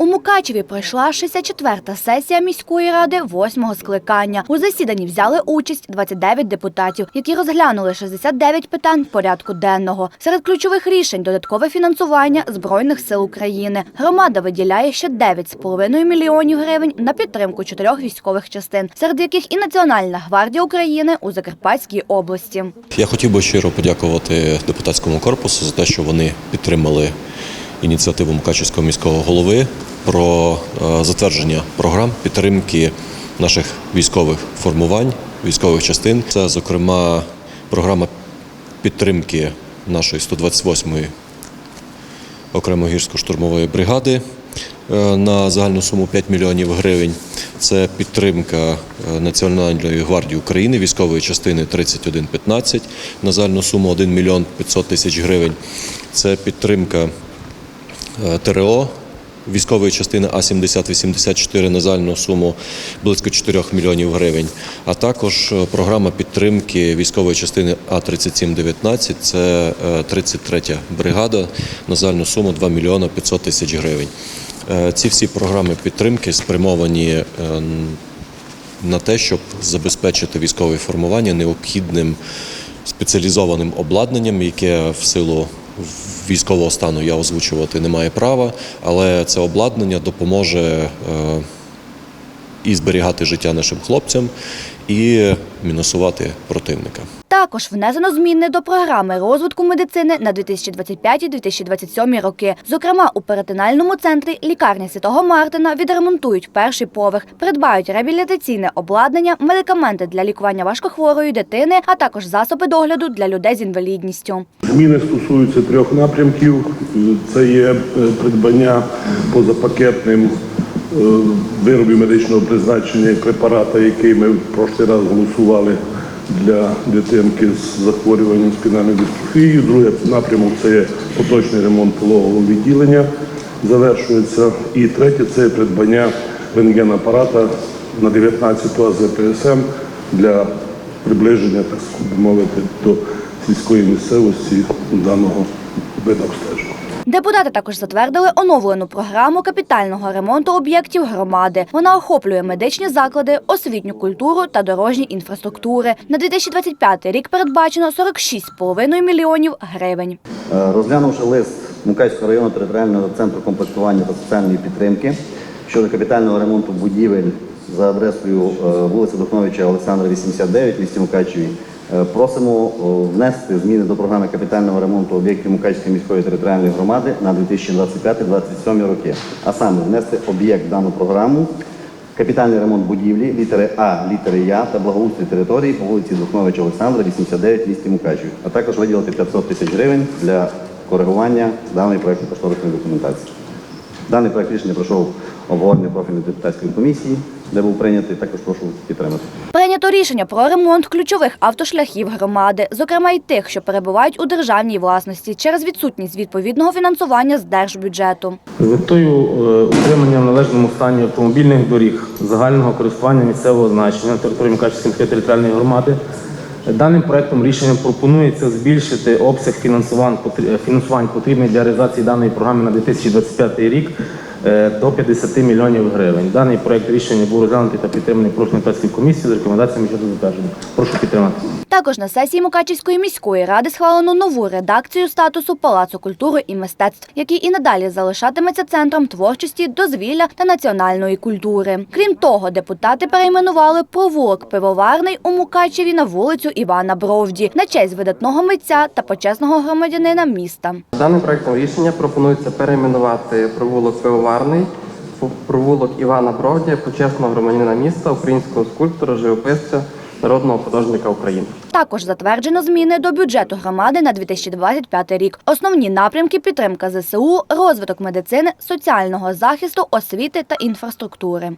У Мукачеві пройшла 64-та сесія міської ради восьмого скликання. У засіданні взяли участь 29 депутатів, які розглянули 69 питань порядку денного. Серед ключових рішень додаткове фінансування збройних сил України. Громада виділяє ще 9,5 мільйонів гривень на підтримку чотирьох військових частин, серед яких і Національна гвардія України у Закарпатській області. Я хотів би щиро подякувати депутатському корпусу за те, що вони підтримали ініціативу Мукачівського міського голови про е, затвердження програм підтримки наших військових формувань, військових частин. Це, зокрема, програма підтримки нашої 128-ї окремо гірсько-штурмової бригади е, на загальну суму 5 мільйонів гривень. Це підтримка е, Національної гвардії України військової частини 3115 на загальну суму 1 мільйон 500 тисяч гривень. Це підтримка ТРО військової частини А-70-84 на загальну суму близько 4 мільйонів гривень, а також е, програма підтримки військової частини А-3719, це е, 33-я бригада на загальну суму 2 мільйона 500 тисяч гривень. Е, Ці всі програми підтримки спрямовані е, на те, щоб забезпечити військове формування необхідним спеціалізованим обладнанням, яке в силу військового стану я озвучувати не маю права, але це обладнання допоможе е, і зберігати життя нашим хлопцям, і мінусувати противника. Також внесено зміни до програми розвитку медицини на 2025-2027 роки. Зокрема, у перитональному центрі лікарні Святого Мартина відремонтують перший поверх, придбають реабілітаційне обладнання, медикаменти для лікування важкохворої дитини, а також засоби догляду для людей з інвалідністю. Зміни стосуються трьох напрямків. Це є е, придбання позапакетним виробів медичного призначення і препарата, який ми в прошлий раз голосували для дитинки з захворюванням спінальної дистрофії. Другий напрямок це є поточний ремонт пологового відділення, завершується. І третє це придбання рентгенапарата на 19-ту АЗПСМ для приближення, так би мовити, до сільської місцевості даного виду обстеження. Депутати також затвердили оновлену програму капітального ремонту об'єктів громади. Вона охоплює медичні заклади, освітню культуру та дорожні інфраструктури. На 2025 рік передбачено 46,5 мільйонів гривень. Е, Розглянувши лист Мукачського району територіального центру комплектування та соціальної підтримки щодо капітального ремонту будівель за адресою е, вулиця Духновича Олександра 89 в місті Мукачеві, просимо е, внести зміни до програми капітального ремонту об'єктів Мукачської міської територіальної громади на 2025-2027 роки. А саме внести об'єкт в дану програму Капітальний ремонт будівлі, літери А, літери Я та благоустрій території по вулиці Духновича Олександра, 89 місті Мукачеві, а також виділити 500 тисяч гривень для коригування даної проєкту кошторисної документації. Даний проект рішення пройшов обговорення профільної депутатської комісії, де був прийнятий, також прошу підтримати. Прийнято рішення про ремонт ключових автошляхів громади, зокрема й тих, що перебувають у державній власності через відсутність відповідного фінансування з держбюджету. З метою е, утримання в належному стані автомобільних доріг загального користування місцевого значення на території Мукачівської територіальної громади даним проектом рішення пропонується збільшити обсяг фінансувань, потр- фінансувань потрібних для реалізації даної програми на 2025 рік до 50 мільйонів гривень. Даний проект рішення був розглянутий та підтриманий профільною комісією з рекомендаціями щодо затвердження. Прошу підтримати. Також на сесії Мукачівської міської ради схвалено нову редакцію статусу Палацу культури і мистецтв, який і надалі залишатиметься центром творчості, дозвілля та національної культури. Крім того, депутати перейменували провулок пивоварний у Мукачеві на вулицю Івана Бровді на честь видатного митця та почесного громадянина міста. Даним проектом рішення пропонується перейменувати провулок Пивоварний провулок Івана Бровдія, почесного громадянина міста, українського скульптора, живописця, народного художника України. Також затверджено зміни до бюджету громади на 2025 рік. Основні напрямки підтримка ЗСУ, розвиток медицини, соціального захисту, освіти та інфраструктури.